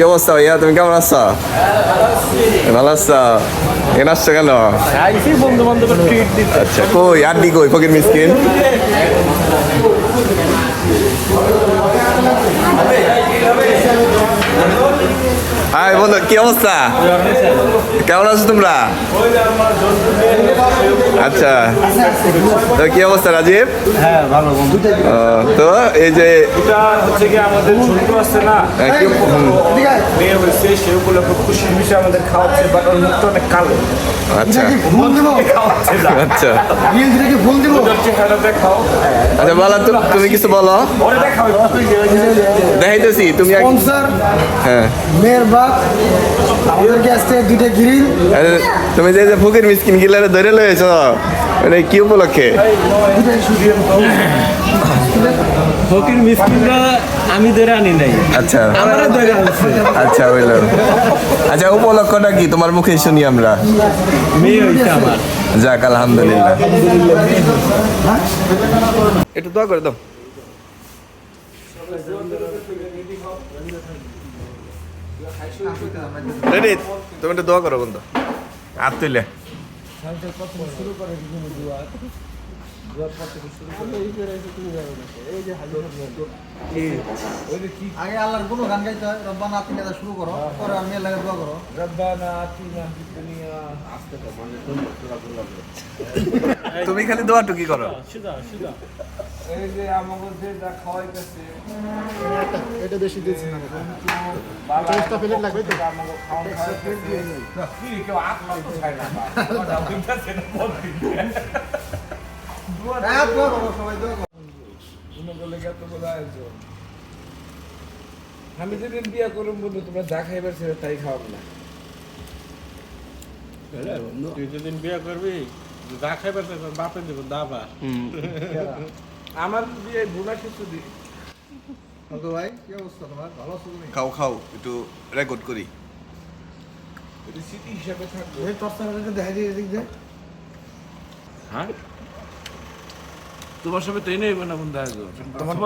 কি অবস্থা ভাইয়া? তুমি কেমন আছো? ভালো আছো? এখানে আসছো কেন? আচ্ছা কই? আড্ডি কই? ফকির মিসকিন? হাই বন্ধু কি অবস্থা? কেমন আছো তোমরা? আচ্ছা তো কি অবস্থা রাজীব? হ্যাঁ ভালো বন্ধু। আহ, তো এই যে এটা হচ্ছে কি আমাদের ছোট আছে না? সে উপলক্ষে খুশির বিষয়ে আমাদের খাওয়াচ্ছে বাট ওর মুখটা অনেক কালো। আচ্ছা। আচ্ছা। আচ্ছা বলো তুমি কিছু বলো। দেখাও দেখাইতেছি তুমি স্পন্সর হ্যাঁ। মেয়ের বাপ আমাদেরকে আজকে দুইটা গ্রিল তুমি যে ফকির মিসকিন গিলারে ধরে লয়েছ মানে কি উপলক্ষে? ফকির মিসকিনরা আমি ধরে আনি নাই। আচ্ছা। আমারে ধরে আনছে। আচ্ছা আচ্ছা উপলক্ষটা কি? তোমার মুখে শুনি আমরা। মেয়ে হইছে আমার। যাক আলহামদুলিল্লাহ। একটু দোয়া করে দাও। রেডি তুমি একটা দোয়া করো বন্ধু। হাত তুলে আগে আল্লাহর কোনো গান গাইতে হয় রব্বানা আপনি এটা শুরু করো পরে আমি আল্লাহকে দোয়া করো। তুমি খালি দোয়া টুকি করো এই যে আমাদের যে যা খাওয়াইতেছে এটা বেশি দিয়েছি না। চল্লিশটা প্লেট লাগবে তো? আমাকে খাওয়া খাওয়াইতেছে। কি কেউ আত্মা তো খায় না আমি যেদিন বিয়ে করুম বন্ধু তোমরা যা খাইবার ছিল তাই খাওয়াবো না। তুই যেদিন বিয়ে করবি যা খাইবার বাপে দেবো দাবা আমার বিয়ে বোনা কিছু দিই ভাই কি অবস্থা তোমার? ভালো আছো তুমি? খাও খাও একটু রেকর্ড করি। স্মৃতি হিসাবে থাকবে। টর্চারটাকে দেখা দিয়ে। হ্যাঁ? তোমার সঙ্গে তো এবার না বন্ধু তোমার